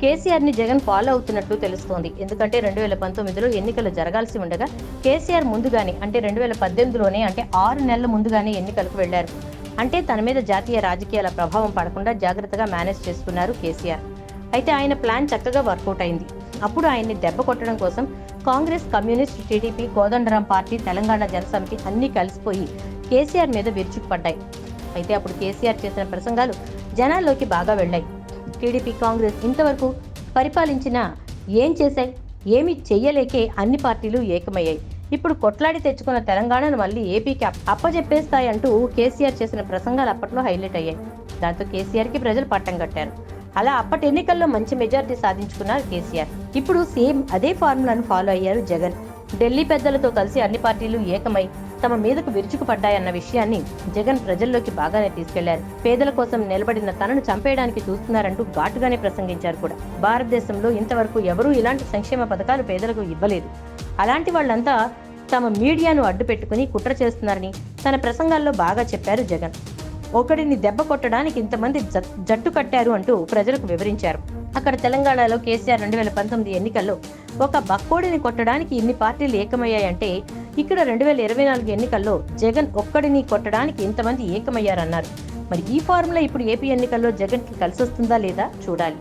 కేసీఆర్ని జగన్ ఫాలో అవుతున్నట్లు తెలుస్తోంది. ఎందుకంటే రెండు వేల పంతొమ్మిదిలో ఎన్నికలు జరగాల్సి ఉండగా కేసీఆర్ ముందుగానే అంటే రెండు వేల పద్దెనిమిదిలోనే అంటే ఆరు నెలల ముందుగానే ఎన్నికలకు వెళ్ళారు. అంటే తన మీద జాతీయ రాజకీయాల ప్రభావం పడకుండా జాగ్రత్తగా మేనేజ్ చేసుకున్నారు కేసీఆర్. అయితే ఆయన ప్లాన్ చక్కగా వర్కౌట్ అయింది. అప్పుడు ఆయన్ని దెబ్బ కొట్టడం కోసం Congress communist TDP Kodandaram party Telangana Janasamithi అన్నీ కలిసిపోయి కేసీఆర్ మీద విరుచుకుపడ్డాయి. అయితే అప్పుడు కేసీఆర్ చేసిన ప్రసంగాలు జనాల్లోకి బాగా వెళ్ళాయి. టీడీపీ కాంగ్రెస్ ఇంతవరకు పరిపాలించినా ఏం చేశాయి? ఏమి చెయ్యలేకే అన్ని పార్టీలు ఏకమయ్యాయి. ఇప్పుడు కొట్లాడి తెచ్చుకున్న తెలంగాణను మళ్ళీ ఏపీకి అప్పజెప్పేస్తాయి అప్పజెప్పేస్తాయంటూ కేసీఆర్ చేసిన ప్రసంగాలు అప్పట్లో హైలైట్ అయ్యాయి. దాంతో కేసీఆర్కి ప్రజలు పట్టం కట్టారు. అలా అప్పటి ఎన్నికల్లో మంచి మెజార్టీ సాధించుకున్నారు కేసీఆర్. ఇప్పుడు సేమ్ అదే ఫార్ములాను ఫాలో అయ్యారు జగన్. ఢిల్లీ పెద్దలతో కలిసి అన్ని పార్టీలు ఏకమై తమ మీదకు విరుచుకుపడ్డాయన్న విషయాన్ని జగన్ ప్రజల్లోకి బాగానే తీసుకెళ్ళారు. పేదల కోసం నిలబడిన తనను చంపేయడానికి చూస్తున్నారంటూ ఘాటుగానే ప్రసంగించారు కూడా. భారతదేశంలో ఇంతవరకు ఎవరూ ఇలాంటి సంక్షేమ పథకాలు పేదలకు ఇవ్వలేదు. అలాంటి వాళ్ళంతా తమ మీడియాను అడ్డుపెట్టుకుని కుట్ర చేస్తున్నారని తన ప్రసంగాల్లో బాగా చెప్పారు జగన్. ఒకడిని దెబ్బ కొట్టడానికి ఇంతమంది జట్టు కట్టారు అంటూ ప్రజలకు వివరించారు. అక్కడ తెలంగాణలో కేసీఆర్ రెండు వేల పంతొమ్మిది ఎన్నికల్లో ఒక బక్కోడిని కొట్టడానికి ఇన్ని పార్టీలు ఏకమయ్యాయంటే ఇక్కడ రెండు వేల ఇరవై నాలుగు ఎన్నికల్లో జగన్ ఒక్కడిని కొట్టడానికి ఇంతమంది ఏకమయ్యారన్నారు. మరి ఈ ఫార్ములా ఇప్పుడు ఏపీ ఎన్నికల్లో జగన్కి కలిసి వస్తుందా లేదా చూడాలి.